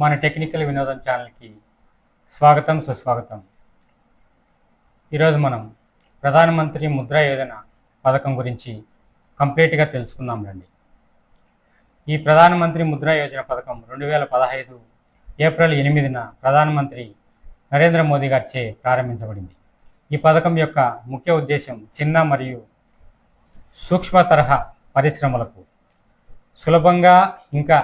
మన టెక్నికల్ వినోదం ఛానల్కి స్వాగతం సుస్వాగతం. ఈరోజు మనం ప్రధానమంత్రి ముద్రా యోజన పథకం గురించి కంప్లీట్గా తెలుసుకుందాం రండి. ఈ ప్రధానమంత్రి ముద్రా యోజన పథకం రెండు వేల పదహైదు ఏప్రిల్ ఎనిమిదిన ప్రధానమంత్రి నరేంద్ర మోదీ గారిచే ప్రారంభించబడింది. ఈ పథకం యొక్క ముఖ్య ఉద్దేశం చిన్న మరియు సూక్ష్మ తరహా పరిశ్రమలకు సులభంగా ఇంకా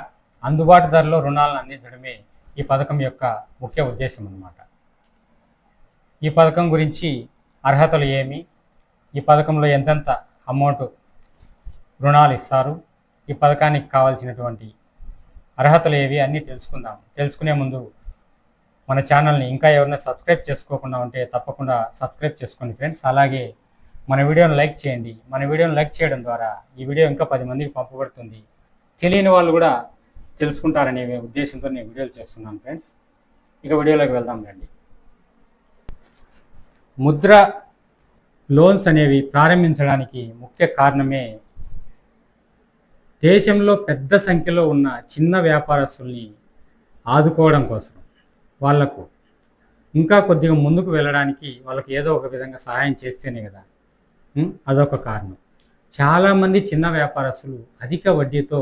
అందుబాటు ధరలో రుణాలను అందించడమే ఈ పథకం యొక్క ముఖ్య ఉద్దేశం అన్నమాట. ఈ పథకం గురించి అర్హతలు ఏమి? ఈ పథకంలో ఎంతెంత అమౌంట్ రుణాలు ఇస్తారు? ఈ పథకానికి కావాల్సినటువంటి అర్హతలు ఏవి? అన్నీ తెలుసుకుందాం. తెలుసుకునే ముందు మన ఛానల్ని ఇంకా ఎవరైనా సబ్స్క్రైబ్ చేసుకోకుండా ఉంటే తప్పకుండా సబ్స్క్రైబ్ చేసుకోండి ఫ్రెండ్స్. అలాగే మన వీడియోని లైక్ చేయండి. మన వీడియోని లైక్ చేయడం ద్వారా ఈ వీడియో ఇంకా పది మందికి పంపబడుతుంది. తెలియని వాళ్ళు కూడా తెలుసుకుంటారనే ఉద్దేశంతో నేను వీడియోలు చేస్తున్నాను ఫ్రెండ్స్ ఇక వీడియోలోకి వెళ్దాం రండి. ముద్ర లోన్స్ అనేవి ప్రారంభించడానికి ముఖ్య కారణమే దేశంలో పెద్ద సంఖ్యలో ఉన్న చిన్న వ్యాపారస్తుల్ని ఆదుకోవడం కోసం వాళ్ళకు. ఇంకా కొద్దిగా ముందుకు వెళ్ళడానికి వాళ్ళకి ఏదో ఒక విధంగా సహాయం చేస్తేనే కదా. అదొక కారణం. చాలామంది చిన్న వ్యాపారస్తులు అధిక వడ్డీతో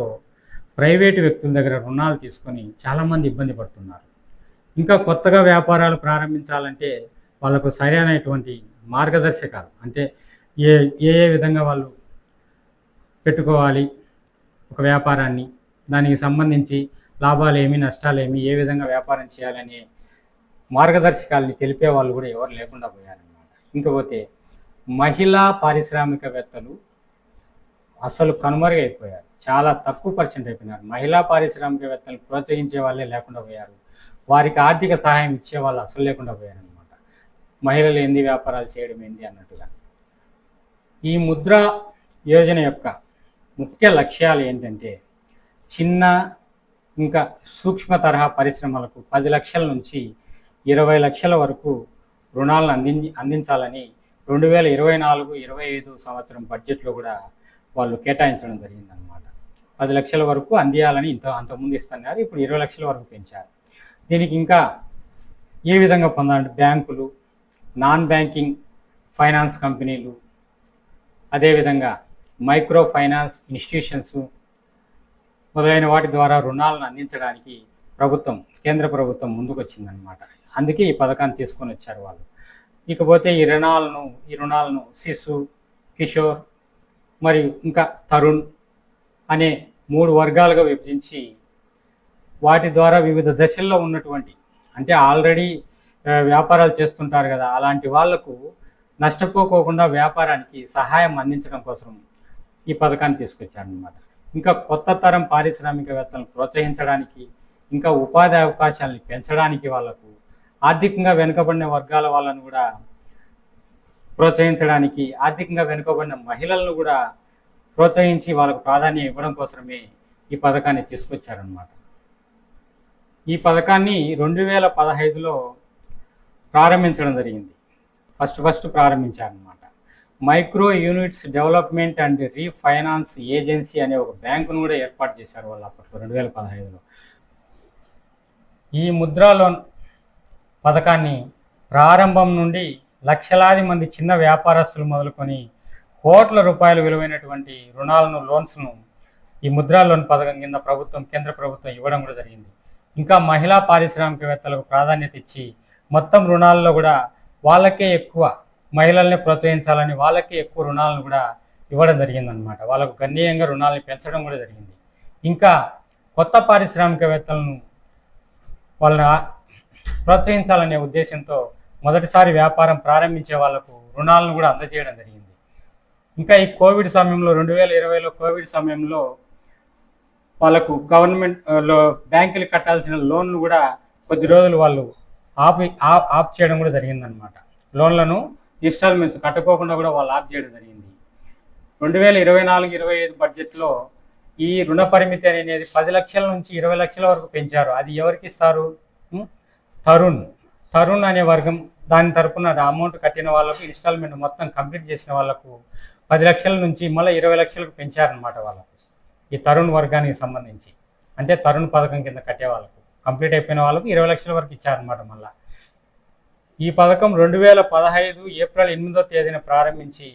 ప్రైవేటు వ్యక్తుల దగ్గర రుణాలు తీసుకొని చాలామంది ఇబ్బంది పడుతున్నారు. ఇంకా కొత్తగా వ్యాపారాలు ప్రారంభించాలంటే వాళ్ళకు సరైనటువంటి మార్గదర్శకాలు అంటే ఏ ఏ ఏ విధంగా వాళ్ళు పెట్టుకోవాలి ఒక వ్యాపారాన్ని దానికి సంబంధించి లాభాలు ఏమి నష్టాలు ఏమి ఏ విధంగా వ్యాపారం చేయాలనే మార్గదర్శకాలని తెలిపే వాళ్ళు కూడా ఎవరు లేకుండా పోయారన్నమాట. ఇంకపోతే మహిళా పారిశ్రామికవేత్తలు అసలు కనుమరుగైపోయారు. చాలా తక్కువ పర్సెంట్ అయిపోయినారు. మహిళా పారిశ్రామికవేత్తలు ప్రోత్సహించే వాళ్ళే లేకుండా పోయారు. వారికి ఆర్థిక సహాయం ఇచ్చే వాళ్ళు అసలు లేకుండా పోయారు అనమాట మహిళలు ఏంది వ్యాపారాలు చేయడం ఏంది అన్నట్టుగా. ఈ ముద్ర యోజన యొక్క ముఖ్య లక్ష్యాలు ఏంటంటే చిన్న ఇంకా సూక్ష్మ తరహా పరిశ్రమలకు పది లక్షల నుంచి ఇరవై లక్షల వరకు రుణాలను అంది అందించాలని రెండు వేల ఇరవై నాలుగు ఇరవై ఐదు సంవత్సరం బడ్జెట్లో కూడా వాళ్ళు కేటాయించడం జరిగిందన్నమాట. పది లక్షల వరకు అందియాలని ఇంత అంతకుముందు ఇస్తున్నారు. ఇప్పుడు ఇరవై లక్షల వరకు పెంచారు. దీనికి ఇంకా ఏ విధంగా పొందాలంటే బ్యాంకులు నాన్ బ్యాంకింగ్ ఫైనాన్స్ కంపెనీలు అదేవిధంగా మైక్రో ఫైనాన్స్ ఇన్స్టిట్యూషన్స్ మొదలైన వాటి ద్వారా రుణాలను అందించడానికి ప్రభుత్వం కేంద్ర ప్రభుత్వం ముందుకొచ్చిందనమాట అందుకే ఈ పథకాన్ని తీసుకొని వచ్చారు వాళ్ళు. ఇకపోతే ఈ రుణాలను ఈ రుణాలను శిశు కిషోర్ మరియు ఇంకా తరుణ్ అనే మూడు వర్గాలుగా విభజించి వాటి ద్వారా వివిధ దశల్లో ఉన్నటువంటి అంటే ఆల్రెడీ వ్యాపారాలు చేస్తుంటారు కదా అలాంటి వాళ్ళకు నష్టపోకోకుండా వ్యాపారానికి సహాయం అందించడం కోసం ఈ పథకాన్ని తీసుకొచ్చారనమాట ఇంకా కొత్త తరం పారిశ్రామికవేత్తలను ప్రోత్సహించడానికి ఇంకా ఉపాధి అవకాశాలను పెంచడానికి వాళ్ళకు ఆర్థికంగా వెనుకబడిన వర్గాల వాళ్ళను కూడా ప్రోత్సహించడానికి ఆర్థికంగా వెనుకబడిన మహిళలను కూడా ప్రోత్సహించి వాళ్ళకు ప్రాధాన్యం ఇవ్వడం కోసమే ఈ పథకాన్ని తీసుకొచ్చారనమాట ఈ పథకాన్ని రెండు వేల పదహైదులో ప్రారంభించడం జరిగింది. First first ప్రారంభించారనమాట micro units development and refinance agency అనే ఒక బ్యాంకును కూడా ఏర్పాటు చేశారు వాళ్ళు అప్పట్లో రెండు వేల పదహైదులో. ఈ ముద్రా లోన్ పథకాన్ని ప్రారంభం నుండి లక్షలాది మంది చిన్న వ్యాపారస్తులు మొదలుకొని కోట్ల రూపాయలు విలువైనటువంటి రుణాలను లోన్స్ను ఈ ముద్రా లోన్ పథకం కింద ప్రభుత్వం కేంద్ర ప్రభుత్వం ఇవ్వడం కూడా జరిగింది. ఇంకా మహిళా పారిశ్రామికవేత్తలకు ప్రాధాన్యత ఇచ్చి మొత్తం రుణాల్లో కూడా వాళ్ళకే ఎక్కువ మహిళల్ని ప్రోత్సహించాలని వాళ్ళకే ఎక్కువ రుణాలను కూడా ఇవ్వడం జరిగిందనమాట వాళ్ళకు గణనీయంగా రుణాలను పెంచడం కూడా జరిగింది. ఇంకా కొత్త పారిశ్రామికవేత్తలను వాళ్ళని ప్రోత్సహించాలనే ఉద్దేశంతో మొదటిసారి వ్యాపారం ప్రారంభించే వాళ్ళకు రుణాలను కూడా అందజేయడం జరిగింది. ఇంకా ఈ కోవిడ్ సమయంలో రెండు వేల ఇరవైలో కోవిడ్ సమయంలో వాళ్ళకు గవర్నమెంట్లో బ్యాంకులు కట్టాల్సిన లోన్లు కూడా కొద్ది రోజులు వాళ్ళు ఆపి ఆఫ్ చేయడం కూడా జరిగిందనమాట లోన్లను ఇన్స్టాల్మెంట్స్ కట్టుకోకుండా కూడా వాళ్ళు ఆఫ్ చేయడం జరిగింది. రెండు వేల ఇరవై నాలుగు ఇరవై ఐదు బడ్జెట్లో ఈ రుణ పరిమితి అనేది పది లక్షల నుంచి ఇరవై లక్షల వరకు పెంచారు. అది ఎవరికి ఇస్తారు? తరుణ్. తరుణ్ అనే వర్గం దాని తరపున అమౌంట్ కట్టిన వాళ్ళకు ఇన్స్టాల్మెంట్ మొత్తం కంప్లీట్ చేసిన వాళ్ళకు పది లక్షల నుంచి మళ్ళీ ఇరవై లక్షలకు పెంచారనమాట వాళ్ళకు. ఈ తరుణ్ వర్గానికి సంబంధించి. అంటే తరుణ్ పథకం కింద కట్టే వాళ్ళకు. కంప్లీట్ అయిపోయిన వాళ్ళకు ఇరవై లక్షల వరకు ఇచ్చారనమాట మళ్ళా. ఈ పథకం రెండు వేల పదహైదు ఏప్రిల్ ఎనిమిదో తేదీన ప్రారంభించి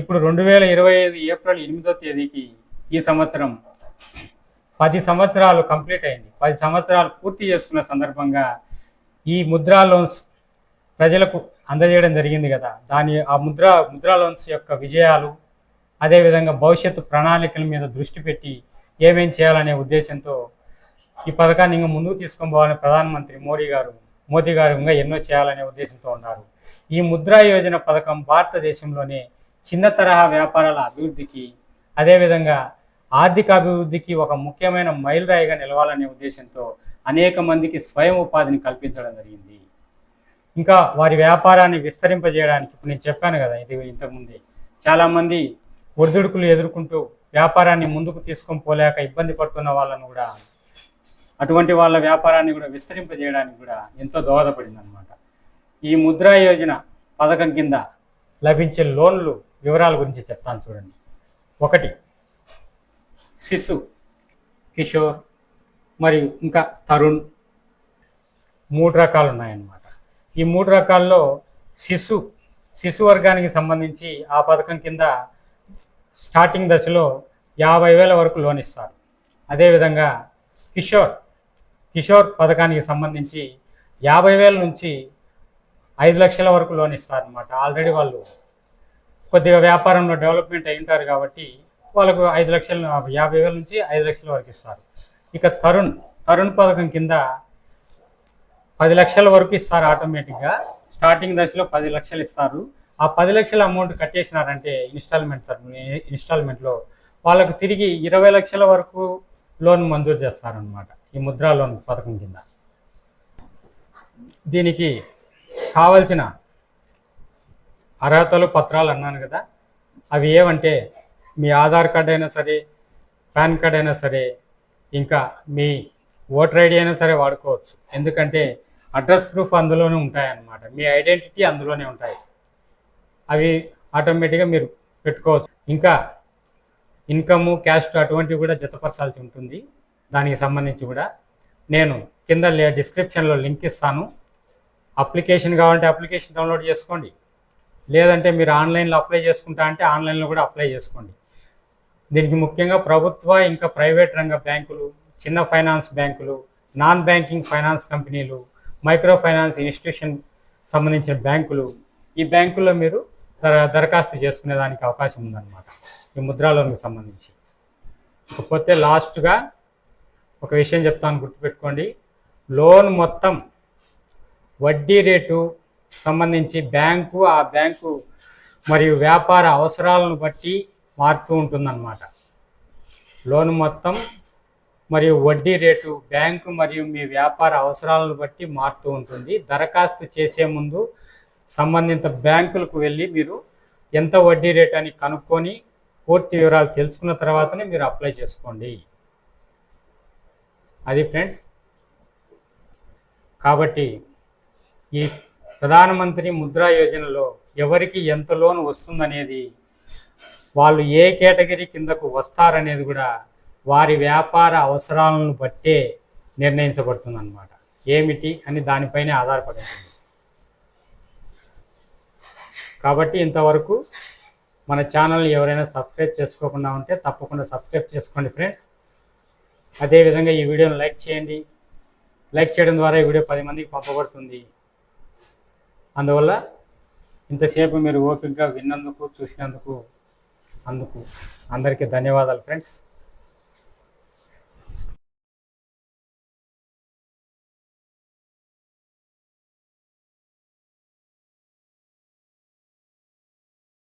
ఇప్పుడు రెండు వేల ఇరవై ఐదు ఏప్రిల్ ఎనిమిదో తేదీకి ఈ సంవత్సరం పది సంవత్సరాలు కంప్లీట్ అయింది. పది సంవత్సరాలు పూర్తి చేసుకున్న సందర్భంగా ఈ ముద్రా లోన్స్ ప్రజలకు అందజేయడం జరిగింది కదా. దాని ఆ ముద్ర ముద్రా లోన్స్ యొక్క విజయాలు అదేవిధంగా భవిష్యత్తు ప్రణాళికల మీద దృష్టి పెట్టి ఏమేం చేయాలనే ఉద్దేశంతో ఈ పథకాన్ని ఇంకా ముందుకు తీసుకొని పోవాలని ప్రధానమంత్రి మోడీ గారు మోదీ గారు ఇంకా ఎన్నో చేయాలనే ఉద్దేశంతో ఉన్నారు. ఈ ముద్రా యోజన పథకం భారతదేశంలోనే చిన్న తరహా వ్యాపారాల అభివృద్ధికి అదేవిధంగా ఆర్థిక అభివృద్ధికి ఒక ముఖ్యమైన మైలురాయిగా నిలవాలనే ఉద్దేశంతో అనేక మందికి స్వయం ఉపాధిని కల్పించడం జరిగింది. ఇంకా వారి వ్యాపారాన్ని విస్తరింపజేయడానికి ఇప్పుడు నేను చెప్పాను కదా ఇది ఇంతకుముందే. చాలామంది ఒడిదుడుకులు ఎదుర్కొంటూ వ్యాపారాన్ని ముందుకు తీసుకొని పోలేక ఇబ్బంది పడుతున్న వాళ్ళను కూడా అటువంటి వాళ్ళ వ్యాపారాన్ని కూడా విస్తరింపజేయడానికి కూడా ఎంతో దోహదపడింది అనమాట ఈ ముద్రా యోజన పథకం కింద లభించే లోన్లు వివరాల గురించి చెప్తాను చూడండి. ఒకటి శిశు కిషోర్ మరియు ఇంకా తరుణ్ మూడు రకాలు ఉన్నాయన్నమాట ఈ మూడు రకాల్లో శిశు శిశు వర్గానికి సంబంధించి ఆ పథకం కింద స్టార్టింగ్ దశలో యాభై వేల వరకు లోన్ ఇస్తారు. అదేవిధంగా కిషోర్ కిషోర్ పథకానికి సంబంధించి యాభై వేల నుంచి ఐదు లక్షల వరకు లోన్ ఇస్తారనమాట ఆల్రెడీ వాళ్ళు కొద్దిగా వ్యాపారంలో డెవలప్మెంట్ అయి ఉంటారు కాబట్టి వాళ్ళకు ఐదు లక్షల యాభై వేల నుంచి ఐదు లక్షల వరకు ఇస్తారు. ఇక తరుణ్ తరుణ్ పథకం కింద పది లక్షల వరకు ఇస్తారు ఆటోమేటిక్గా. స్టార్టింగ్ దశలో పది లక్షలు ఇస్తారు. ఆ పది లక్షల అమౌంట్ కట్టేసినారంటే ఇన్స్టాల్మెంట్ ఇన్స్టాల్మెంట్లో వాళ్ళకు తిరిగి ఇరవై లక్షల వరకు లోన్ మంజూరు చేస్తారనమాట ఈ ముద్రా లోన్ పథకం కింద. దీనికి కావలసిన అర్హతలు పత్రాలు అన్నాను కదా. అవి ఏవంటే మీ ఆధార్ కార్డ్ అయినా సరే పాన్ కార్డ్ అయినా సరే ఇంకా మీ ఓటర్ ఐడి అయినా సరే వాడుకోవచ్చు. ఎందుకంటే అడ్రస్ ప్రూఫ్ అందులోనే ఉంటాయన్నమాట. మీ ఐడెంటిటీ అందులోనే ఉంటాయి. అవి ఆటోమేటిక్గా మీరు పెట్టుకోవచ్చు. ఇంకా ఇన్కమ్ క్యాష్ అటువంటివి కూడా జతపరచాల్సి ఉంటుంది. దానికి సంబంధించి కూడా నేను కింద డిస్క్రిప్షన్లో లింక్ ఇస్తాను. అప్లికేషన్ కావాలంటే అప్లికేషన్ డౌన్లోడ్ చేసుకోండి. లేదంటే మీరు ఆన్లైన్లో అప్లై చేసుకుంటా అంటే ఆన్లైన్లో కూడా అప్లై చేసుకోండి. దీనికి ముఖ్యంగా ప్రభుత్వ ఇంకా ప్రైవేట్ రంగ బ్యాంకులు చిన్న ఫైనాన్స్ బ్యాంకులు నాన్ బ్యాంకింగ్ ఫైనాన్స్ కంపెనీలు మైక్రో ఫైనాన్స్ ఇన్స్టిట్యూషన్ సంబంధించిన బ్యాంకులు ఈ బ్యాంకుల్లో మీరు దరఖాస్తు చేసుకునే దానికి అవకాశం ఉందన్నమాట. ఈ ముద్రా లోన్కి సంబంధించి. ఇకపోతే లాస్ట్గా ఒక విషయం చెప్తాను గుర్తుపెట్టుకోండి. లోన్ మొత్తం వడ్డీ రేటు సంబంధించి బ్యాంకు ఆ బ్యాంకు మరియు వ్యాపార అవసరాలను బట్టి మారుతూ ఉంటుందన్నమాట. లోన్ మొత్తం మరియు వడ్డీ రేటు బ్యాంకు మరియు మీ వ్యాపార అవసరాలను బట్టి మారుతూ ఉంటుంది. దరఖాస్తు చేసే ముందు సంబంధిత బ్యాంకులకు వెళ్ళి మీరు ఎంత వడ్డీ రేట్ అని కనుక్కొని పూర్తి వివరాలు తెలుసుకున్న తర్వాతనే మీరు అప్లై చేసుకోండి. అది ఫ్రెండ్స్ కాబట్టి ఈ ప్రధానమంత్రి ముద్రా యోజనలో ఎవరికి ఎంత లోన్ వస్తుందనేది వాళ్ళు ఏ కేటగిరీ కిందకు వస్తారనేది కూడా వారి వ్యాపార అవసరాలను బట్టే నిర్ణయించబడుతుందన్నమాట. ఏమిటి అని దానిపైనే ఆధారపడి ఉంటుంది కాబట్టి ఇంతవరకు మన ఛానల్ని ఎవరైనా సబ్స్క్రైబ్ చేసుకోకుండా ఉంటే తప్పకుండా సబ్స్క్రైబ్ చేసుకోండి ఫ్రెండ్స్. అదేవిధంగా ఈ వీడియోని లైక్ చేయండి. లైక్ చేయడం ద్వారా ఈ వీడియో పది మందికి పంపబడుతుంది. అందువల్ల ఇంతసేపు మీరు ఓపికగా విన్నందుకు చూసినందుకు అందుకు అందరికీ ధన్యవాదాలు ఫ్రెండ్స్.